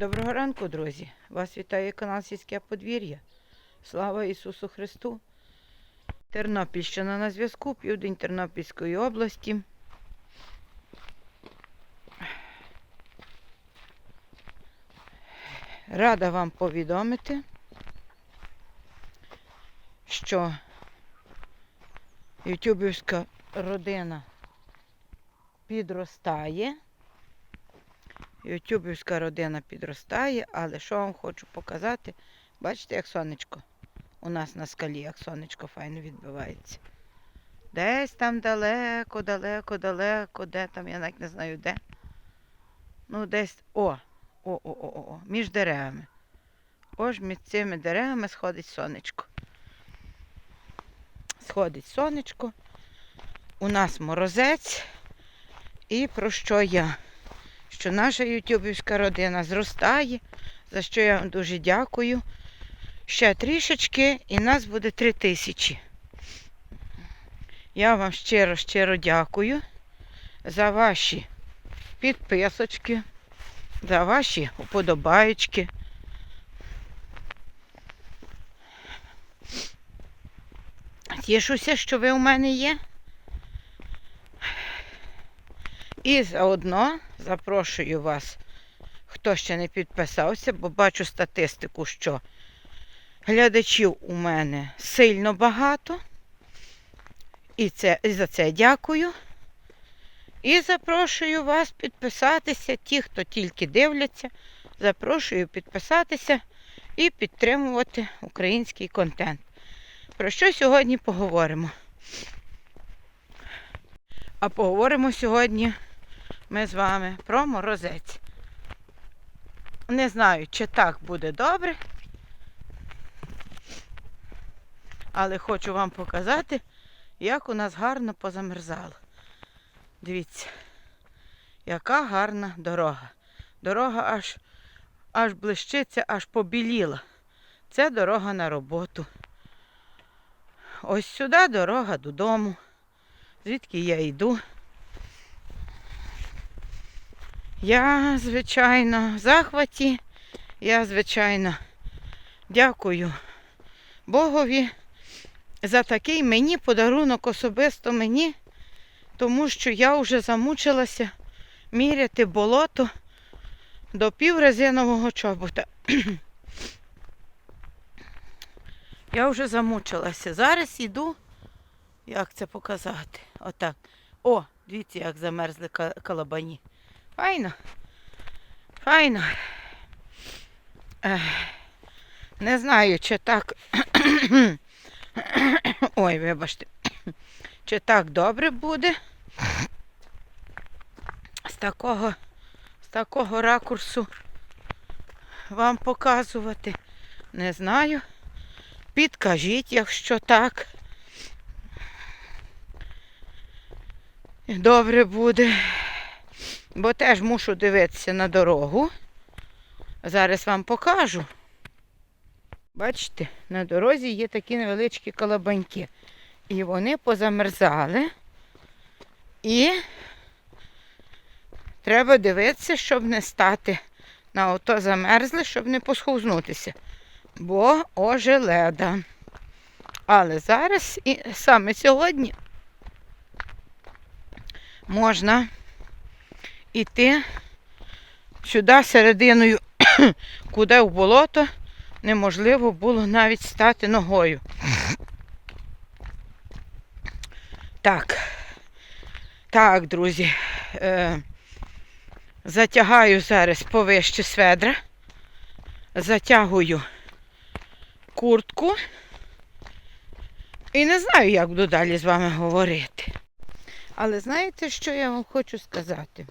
Доброго ранку, друзі! Вас вітає канал Сільське подвір'я. Слава Ісусу Христу! Тернопільщина на зв'язку, південь Тернопільської області. Рада вам повідомити, що ютюбівська родина підростає. Ютюбівська родина підростає, але що вам хочу показати? Бачите, як сонечко у нас на скалі, як сонечко файно відбивається. Десь там далеко, далеко, далеко, де там, я навіть не знаю де. Ну, десь. О! О, о, о, о, о, між деревами. Ось між цими деревами сходить сонечко. Сходить сонечко. У нас морозець. І про що я? Що наша ютюбівська родина зростає, за що я вам дуже дякую. Ще трішечки і нас буде три тисячі. Я вам щиро, щиро дякую за ваші підписочки, за ваші уподобаєчки. Тішуся, що ви у мене є. І заодно запрошую вас, хто ще не підписався, бо бачу статистику, що глядачів у мене сильно багато. І, це, і за це дякую. І запрошую вас підписатися, ті, хто тільки дивляться, запрошую підписатися і підтримувати український контент. Про що сьогодні поговоримо? А поговоримо сьогодні ми з вами про морозець. Не знаю, чи так буде добре, але хочу вам показати, як у нас гарно позамерзало. Дивіться, яка гарна дорога. Дорога аж аж блищиться, аж побіліла. Це дорога на роботу. Ось сюди дорога додому, звідки я йду. Я, звичайно, в захваті. Я, звичайно, дякую Богові за такий мені подарунок особисто мені, тому що я вже замучилася міряти болото до піврезинового чобота. Я вже замучилася. Зараз йду, як це показати. Отак. О, дивіться, як замерзли калабані. Файно. Файно. Не знаю, чи так. Ой, вибачте. Чи так добре буде. З такого, з такого ракурсу вам показувати. Не знаю. Підкажіть, якщо так. Добре буде бо теж мушу дивитися на дорогу. Зараз вам покажу. Бачите, на дорозі є такі невеличкі колобаньки. І вони позамерзали. І треба дивитися, щоб не стати на ото замерзли, щоб не посховзнутися. Бо ожеледа. Але зараз і саме сьогодні можна іти сюди серединою, куди в болото неможливо було навіть стати ногою. Так, так, друзі, е, затягаю зараз повище сведра, затягую куртку і не знаю, як буду далі з вами говорити. Але знаєте, що я вам хочу сказати?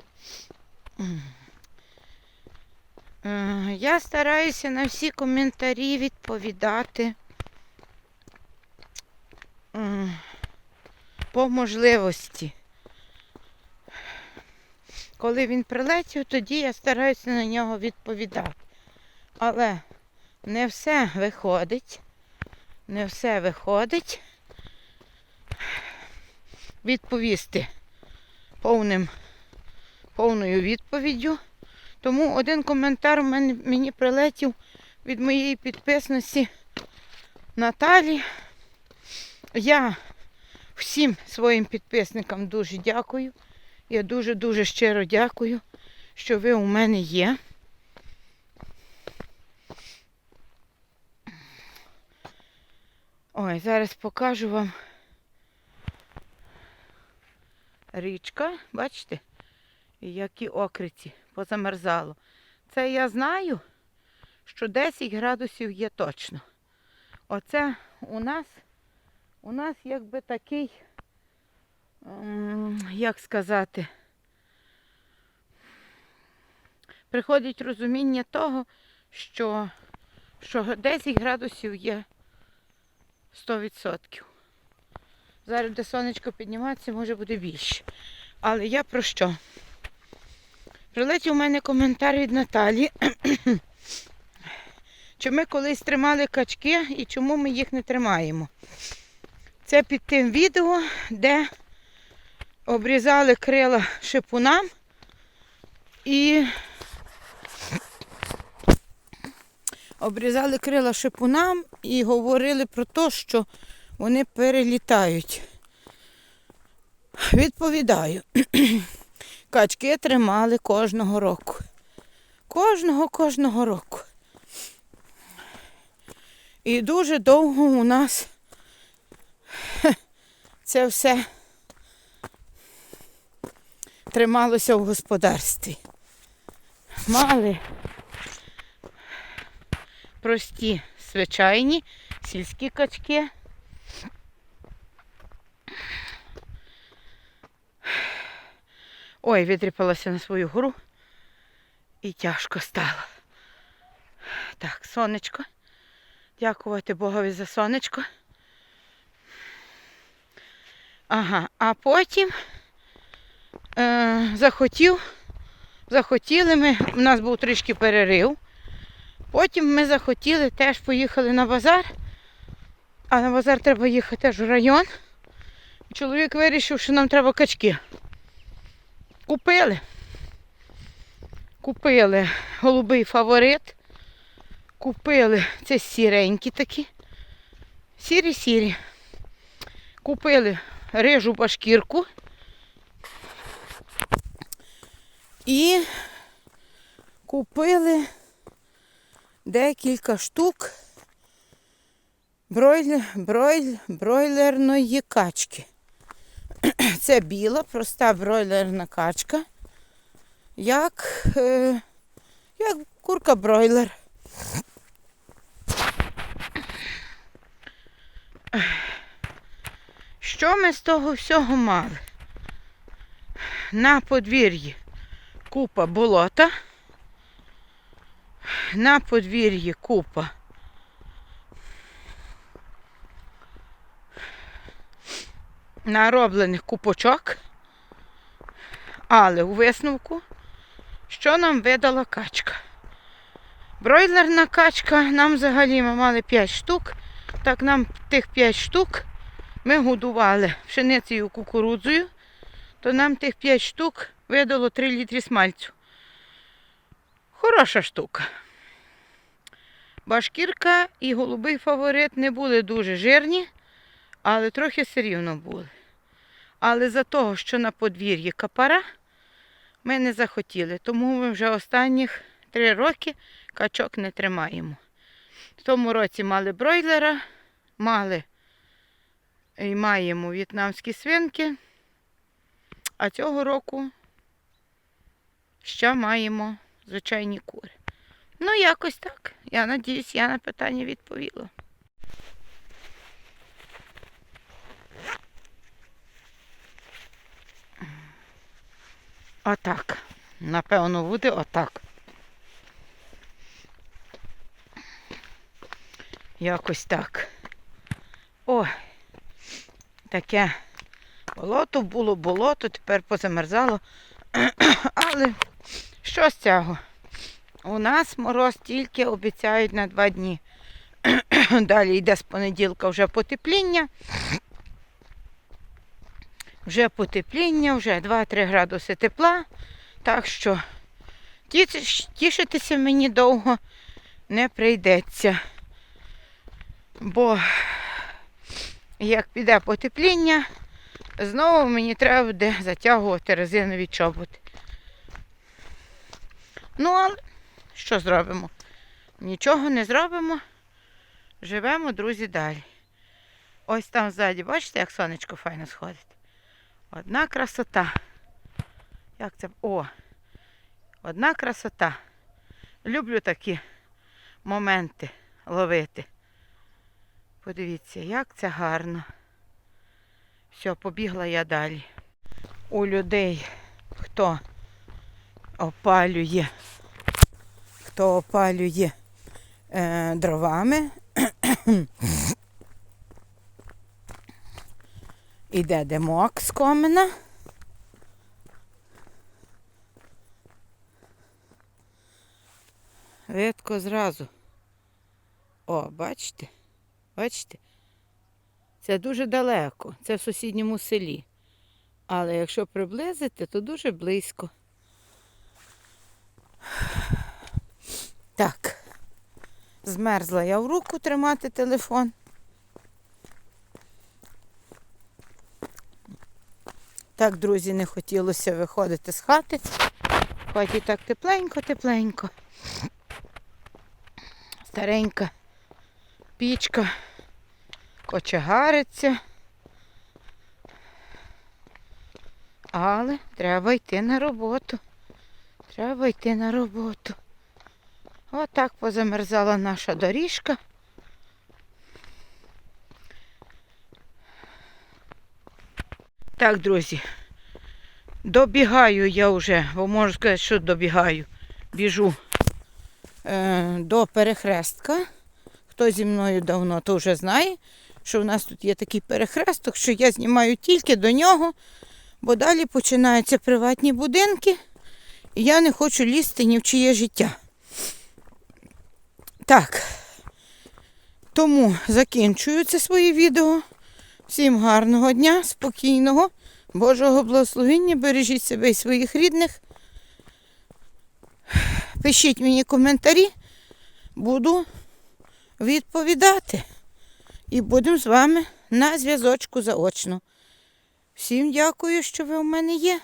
Е, Я стараюся на всі коментарі відповідати е, по можливості. Коли він прилетів, тоді я стараюся на нього відповідати. Але не все виходить. Не все виходить відповісти повним повною відповіддю, Тому один коментар мені прилетів від моєї підписниці Наталі. Я всім своїм підписникам дуже дякую. Я дуже-дуже щиро дякую, що ви у мене є. Ой, зараз покажу вам річка, бачите, які окриці позамерзало. Це я знаю, що 10 градусів є точно. Оце у нас, у нас якби такий, ем, як сказати, приходить розуміння того, що, що 10 градусів є 100%. Зараз де сонечко підніматися, може буде більше. Але я про що? Прилетів у мене коментар від Наталі. Чи ми колись тримали качки і чому ми їх не тримаємо? Це під тим відео, де обрізали крила шипунам і обрізали крила шипунам і говорили про те, що вони перелітають. Відповідаю. Качки тримали кожного року. Кожного, кожного року. І дуже довго у нас це все трималося в господарстві. Мали прості, звичайні сільські качки. Ой, витріпалася на свою гору і тяжко стало. Так, сонечко. Дякувати Богові за сонечко. Ага, а потім е, захотів, захотіли ми, у нас був трішки перерив. Потім ми захотіли, теж поїхали на базар. А на базар треба їхати теж в район. Чоловік вирішив, що нам треба качки. Купили. Купили голубий фаворит. Купили, це сіренькі такі. Сірі-сірі. Купили рижу башкірку. І купили декілька штук бройлер, бройлер, бройлерної качки. Це біла, проста бройлерна качка. Як, е, як курка бройлер. Що ми з того всього мали? На подвір'ї купа болота, на подвір'ї купа нароблених купочок, але у висновку, що нам видала качка? Бройлерна качка, нам взагалі ми мали 5 штук, так нам тих 5 штук ми годували пшеницею кукурудзою, то нам тих 5 штук видало 3 літри смальцю. Хороша штука. Башкірка і голубий фаворит не були дуже жирні, але трохи все рівно були. Але за того, що на подвір'ї капара, ми не захотіли. Тому ми вже останніх три роки качок не тримаємо. В тому році мали бройлера, мали і маємо в'єтнамські свинки, а цього року ще маємо звичайні кури. Ну, якось так. Я надіюсь, я на питання відповіла. Отак. Напевно, буде отак. Якось так. Ой, таке болото було, болото, тепер позамерзало. Але що з цього? У нас мороз тільки обіцяють на два дні. Далі йде з понеділка вже потепління. Вже потепління, вже 2-3 градуси тепла. Так що Тішитися мені довго не прийдеться. Бо як піде потепління, знову мені треба буде затягувати резинові чоботи. Ну, але що зробимо? Нічого не зробимо. Живемо, друзі, далі. Ось там ззаді, бачите, як сонечко файно сходить? Одна красота. Як це? О! Одна красота. Люблю такі моменти ловити. Подивіться, як це гарно. Все, побігла я далі. У людей, хто опалює, хто опалює е, дровами, іде димок з комина. Видко зразу. О, бачите? Бачите? Це дуже далеко, це в сусідньому селі. Але якщо приблизити, то дуже близько. Так. Змерзла я в руку тримати телефон. Так, друзі, не хотілося виходити з хати. Хоч і так тепленько, тепленько. Старенька пічка кочегариться. Але треба йти на роботу. Треба йти на роботу. Отак позамерзала наша доріжка. Так, друзі, добігаю я вже, бо можу сказати, що добігаю. Біжу е, до перехрестка. Хто зі мною давно, то вже знає, що в нас тут є такий перехресток, що я знімаю тільки до нього, бо далі починаються приватні будинки, і я не хочу лізти ні в чиє життя. Так, тому закінчую це своє відео. Всім гарного дня, спокійного, Божого благословення, бережіть себе і своїх рідних. Пишіть мені коментарі, буду відповідати. І будемо з вами на зв'язочку заочно. Всім дякую, що ви у мене є.